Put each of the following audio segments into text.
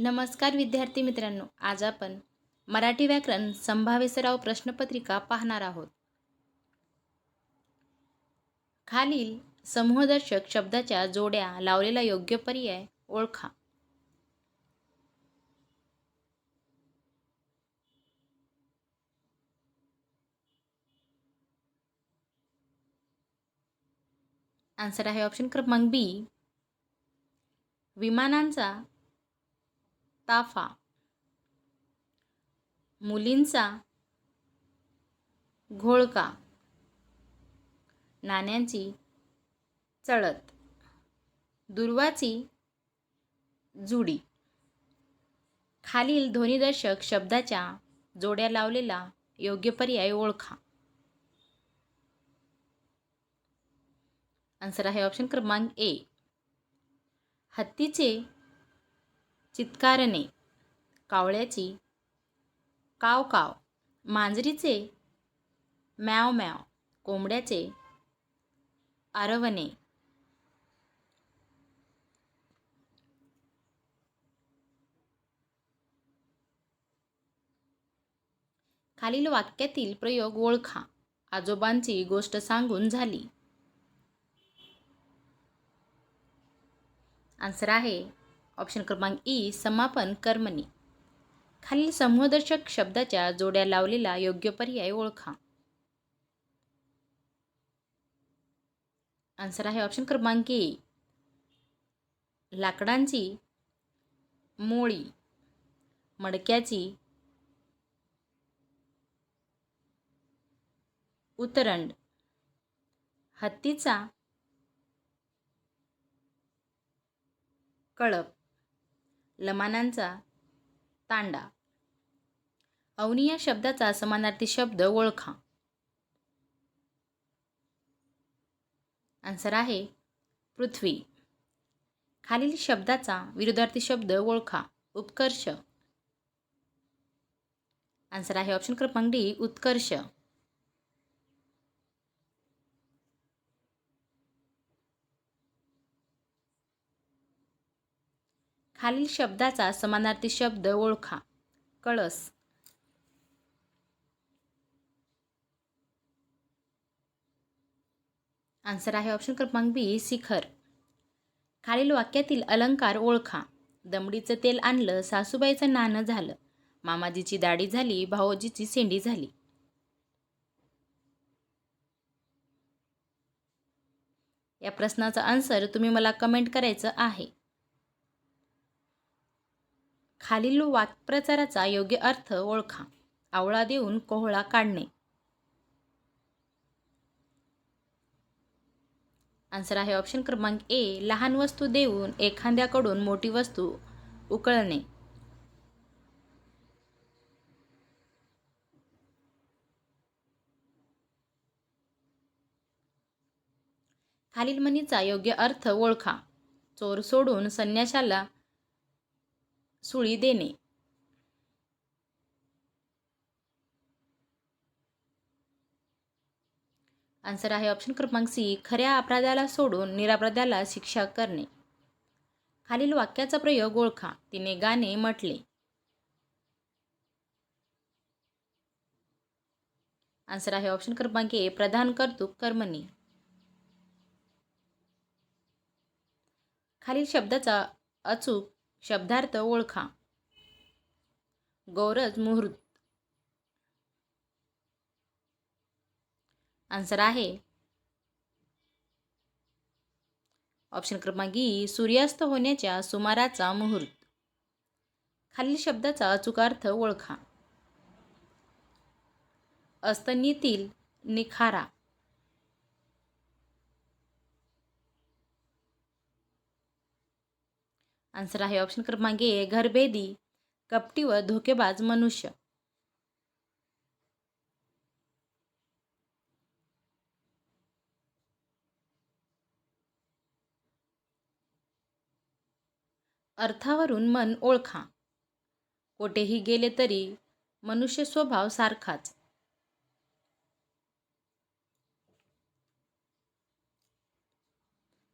नमस्कार विद्यार्थी मित्रांनो आज आपण मराठी व्याकरण संभाव्य सराव प्रश्नपत्रिका पाहणार आहोत. खालील समूहदर्शक शब्दाच्या जोड्या लावलेला योग्य पर्याय ओळखा. आन्सर आहे ऑप्शन क्रमांक बी विमानांचा ताफा. मुलींचा घोळका. नाण्यांची चळत. दुर्वाची जुडी. खालील ध्वनिदर्शक शब्दाच्या जोड्या लावलेला योग्य पर्याय ओळखा. आन्सर आहे ऑप्शन क्रमांक ए हत्तीचे चित्कारणे कावळ्याची काव काव. मांजरीचे म्याव म्याव. कोंबड्याचे आरवणे. खालील वाक्यातील प्रयोग ओळखा. आजोबांची गोष्ट सांगून झाली. आन्सर आहे ऑप्शन क्रमांक ई समापन कर्मणी. खालील समूहदर्शक शब्दाच्या जोड्या लावलेला योग्य पर्याय ओळखा. आन्सर आहे ऑप्शन क्रमांक ए. लाकडांची मोळी मडक्याची उतरंड हत्तीचा कळप. लमानांचा तांडा. अवनी या शब्दाचा समानार्थी शब्द ओळखा. आन्सर आहे पृथ्वी. खालील शब्दाचा विरोधार्थी शब्द ओळखा उत्कर्ष. आन्सर आहे ऑप्शन क्रमांक डी उत्कर्ष. खालील शब्दाचा समानार्थी शब्द ओळखा. कळस. आन्सर आहे ऑप्शन क्रमांक बी शिखर. खालील वाक्यातील अलंकार ओळखा. दमडीचं तेल आणलं सासूबाईचं नाणं झालं. मामाजीची दाढी झाली भाऊजीची सेंडी झाली. या प्रश्नाचा आन्सर तुम्ही मला कमेंट करायचं आहे. खालील वाक्प्रचाराचा योग्य अर्थ ओळखा. आवळा देऊन कोहळा काढणे. आन्सर आहे ऑप्शन क्रमांक ए लहान वस्तू देऊन एखाद्याकडून मोठी वस्तू उकळणे. खालील म्हणीचा योग्य अर्थ ओळखा. चोर सोडून संन्याशाला सुळी देणे. आन्सर आहे ऑप्शन क्रमांक सी खऱ्या अपराध्याला सोडून निरापराध्याला शिक्षा करणे. खालील वाक्याचा प्रयोग ओळखा. तिने गाणे म्हटले. आन्सर आहे ऑप्शन क्रमांक ए प्रधान कर्तुक कर्मणी. खालील शब्दाचा अचूक शब्दार्थ ओळखा. गौरज मुहूर्त. आन्सर आहे. ऑप्शन क्रमांक ई सूर्यास्त होण्याच्या सुमाराचा मुहूर्त. खालील शब्दाचा अचूक अर्थ ओळखा. अस्तनीतील निखारा. आन्सर आहे ऑप्शन क्रमांक ए घरबेदी कपटी व धोकेबाज मनुष्य. अर्थावरून मन ओळखा. कोठेही गेले तरी मनुष्य स्वभाव सारखाच.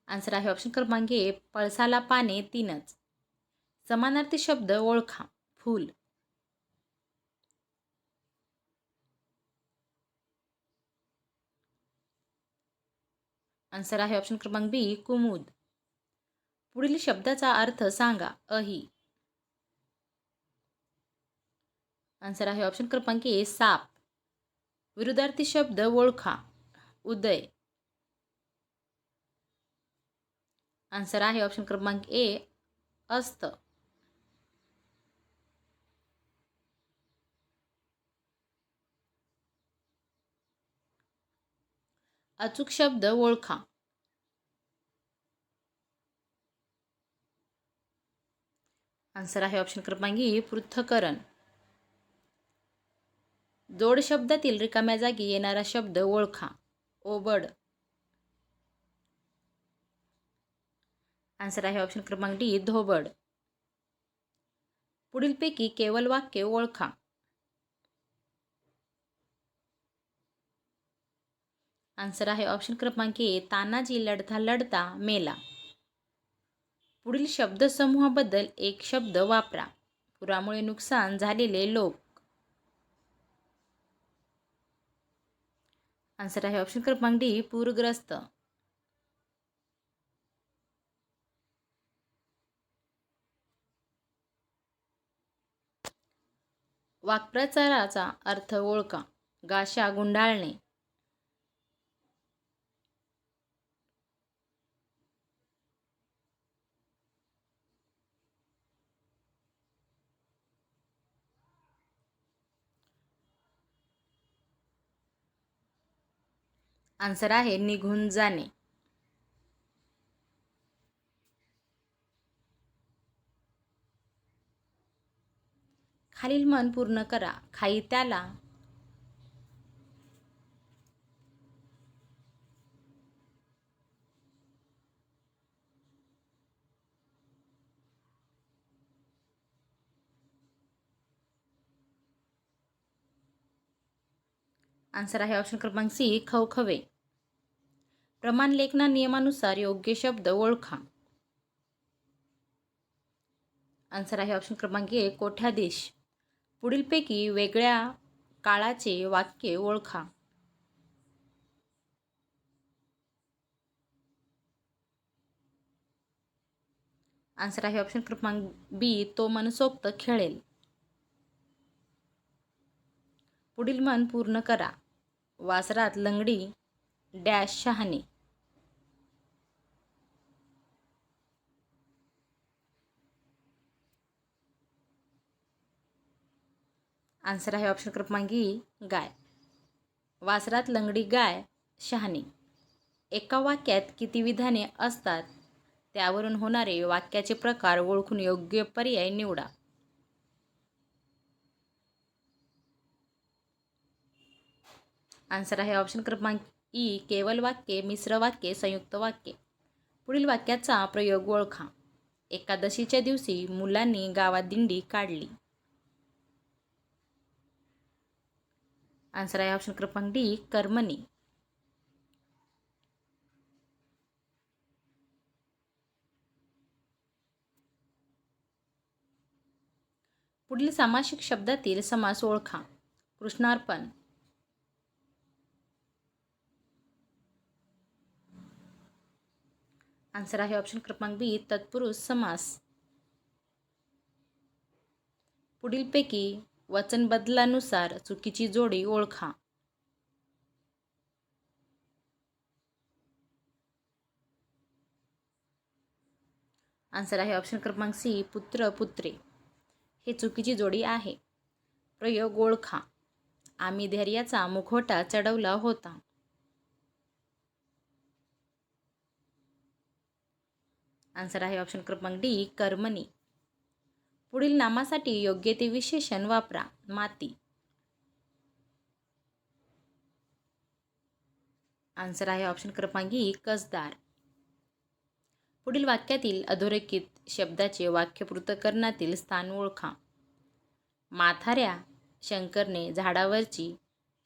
आन्सर आहे ऑप्शन क्रमांक ए पळसाला पाने तीनच. समानार्थी शब्द ओळखा फूल. आन्सर आहे ऑप्शन क्रमांक बी कुमुद. पुढील शब्दाचा अर्थ सांगा अही. आन्सर आहे ऑप्शन क्रमांक ए साप. विरुद्धार्थी शब्द ओळखा उदय. आन्सर आहे ऑप्शन क्रमांक ए असतं. अचूक शब्द ओळखा. आन्सर आहे ऑप्शन क्रमांक ई पृथ्थकरण. जोड शब्दातील रिकाम्या जागी येणारा शब्द ओळखा. ओबड. आन्सर आहे ऑप्शन क्रमांक डी धोबड. पुढीलपैकी केवळ वाक्य ओळखा. आन्सर आहे ऑप्शन क्रमांक ए तानाजी लढता लढता मेला. पुढील शब्दसमूहाबद्दल एक शब्द वापरा. पुरामुळे नुकसान झालेले लोक. आन्सर आहे ऑप्शन क्रमांक डी पूरग्रस्त. वाक्प्रचाराचा अर्थ ओळखा. गाशा गुंडाळणे. आन्सर आहे निघून जाणे. खालील मन पूर्ण करा. खाई त्याला आन्सर आहे ऑप्शन क्रमांक सी खवखवे. प्रमाण लेखना नियमानुसार योग्य शब्द ओळखा. आन्सर आहे ऑप्शन क्रमांक ए कोठ्याधीश पुढीलपैकी वेगळ्या काळाचे वाक्य ओळखा. आन्सर आहे ऑप्शन क्रमांक बी तो मनसोक्त खेळेल. पुढील मन पूर्ण करा. वासरात लंगडी डॅश शहाणे. आन्सर आहे ऑप्शन क्रमांक ई गाय. वासरात लंगडी गाय शहाणी. एका वाक्यात किती विधाने असतात? त्यावरून होणारे वाक्याचे प्रकार ओळखून योग्य पर्याय निवडा. आन्सर आहे ऑप्शन क्रमांक ई केवल वाक्ये मिश्र वाक्ये संयुक्त वाक्ये. पुढील वाक्याचा प्रयोग ओळखा. एकादशीच्या दिवशी मुलांनी गावात दिंडी काढली. आन्सर आहे ऑप्शन क्रमांक डी कर्मणी पुढील सामासिक शब्दातील समास ओळखा. कृष्णार्पण. आन्सर आहे ऑप्शन क्रमांक बी तत्पुरुष समास. पुढीलपैकी वचनबदलानुसार चुकीची जोडी ओळखा. आन्सर आहे ऑप्शन क्रमांक सी पुत्र पुत्रे. हे चुकीची जोडी आहे. प्रयोग ओळखा. आम्ही धैर्याचा मुखवटा चढवला होता. आन्सर आहे ऑप्शन क्रमांक डी कर्मणी. पुढील नामासाठी योग्य ते विशेषण वापरा. माती. आन्सर आहे ऑप्शन क्रमांक ई कसदार. पुढील वाक्यातील अधोरेखित शब्दाचे वाक्य पृथक्करणातील स्थान ओळखा. माथाऱ्या शंकरने झाडावरची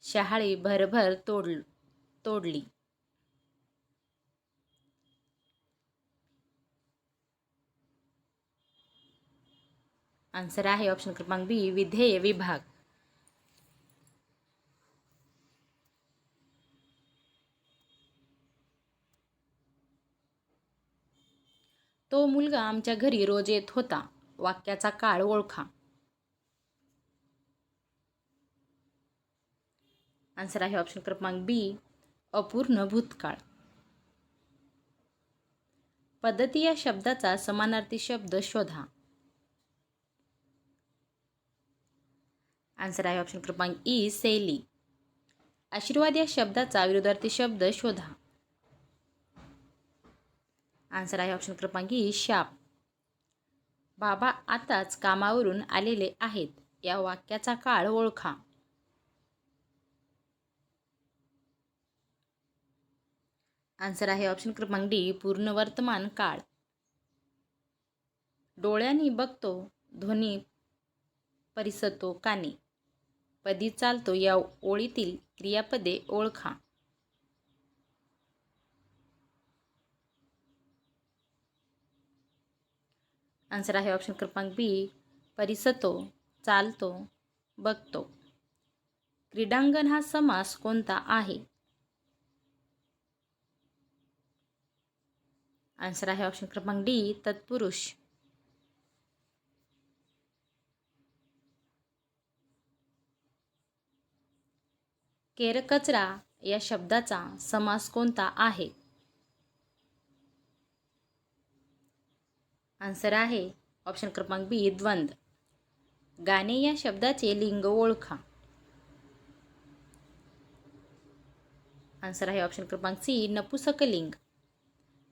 शहाळी भरभर तोड तोडली. आन्सर आहे ऑप्शन क्रमांक बी विधेय विभाग. तो मुलगा आमच्या घरी रोज येत होता. वाक्याचा काळ ओळखा. आन्सर आहे ऑप्शन क्रमांक बी अपूर्ण भूतकाळ. पद्धती या शब्दाचा समानार्थी शब्द शोधा. आन्सर आहे ऑप्शन क्रमांक e, ई सेली आशीर्वाद या शब्दाचा विरोधार्थी शब्द शोधा. आन्सर आहे ऑप्शन क्रमांक ई शाप. बाबा आताच कामावरून आलेले आहेत. या वाक्याचा काळ ओळखा. आन्सर आहे ऑप्शन क्रमांक डी पूर्ण वर्तमान काळ. डोळ्यांनी बघतो ध्वनी परिसतो कानी. पदी चालतो या ओळीतील क्रियापदे ओळखा. आन्सर आहे ऑप्शन क्रमांक बी परिसतो चालतो बघतो. क्रीडांगण हा समास कोणता आहे? आन्सर आहे ऑप्शन क्रमांक डी तत्पुरुष. केरकचरा या शब्दाचा समास कोणता आहे? आन्सर आहे ऑप्शन क्रमांक बी द्वंद्व गाणे या शब्दाचे लिंग ओळखा. आन्सर आहे ऑप्शन क्रमांक सी नपुसकलिंग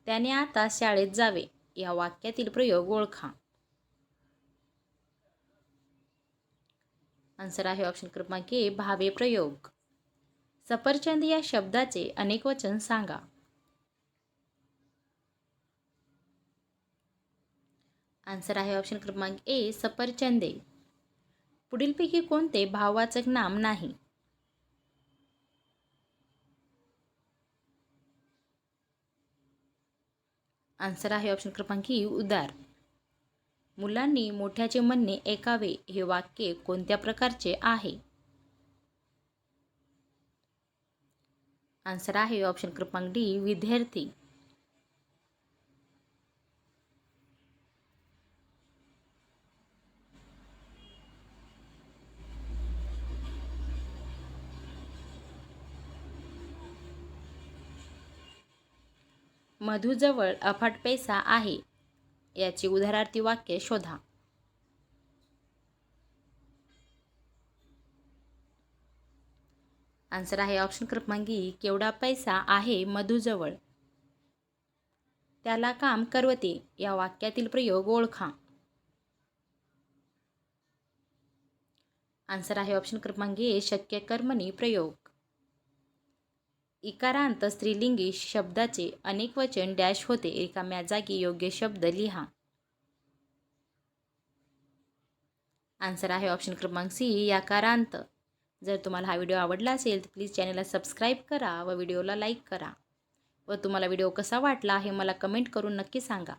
त्याने आता शाळेत जावे या वाक्यातील प्रयोग ओळखा. आन्सर आहे ऑप्शन क्रमांक ए भावे प्रयोग. सफरचंद या शब्दाचे अनेक वचन सांगा. आन्सर आहे ऑप्शन क्रमांक ए सफरचंदे. पुढीलपैकी कोणते भाववाचक नाम नाही? आन्सर आहे ऑप्शन क्रमांक ई उदार. मुलांनी मोठ्याचे म्हणणे ऐकावे. हे वाक्य कोणत्या प्रकारचे आहे? आन्सर आहे ऑप्शन क्रमांक डी विद्यार्थी. मधूजवळ अफाट पैसा आहे. याची उदाहरणार्थी वाक्य शोधा. आन्सर आहे ऑप्शन क्रमांक ई केवढा पैसा आहे मधूजवळ? त्याला काम करवते या वाक्यातील प्रयोग ओळखा. आन्सर आहे ऑप्शन क्रमांक ए शक्य कर्मणी प्रयोग. इकारांत स्त्रीलिंगी शब्दाचे अनेक वचन डॅश होते रिकाम्या जागी योग्य शब्द लिहा. आन्सर आहे ऑप्शन क्रमांक सी याकारांत. जर तुम्हाला हा व्हिडिओ आवडला असेल तर प्लीज चॅनलला सबस्क्राईब करा व व्हिडिओला लाईक करा. व तुम्हाला व्हिडिओ कसा वाटला हे मला कमेंट करून नक्की सांगा.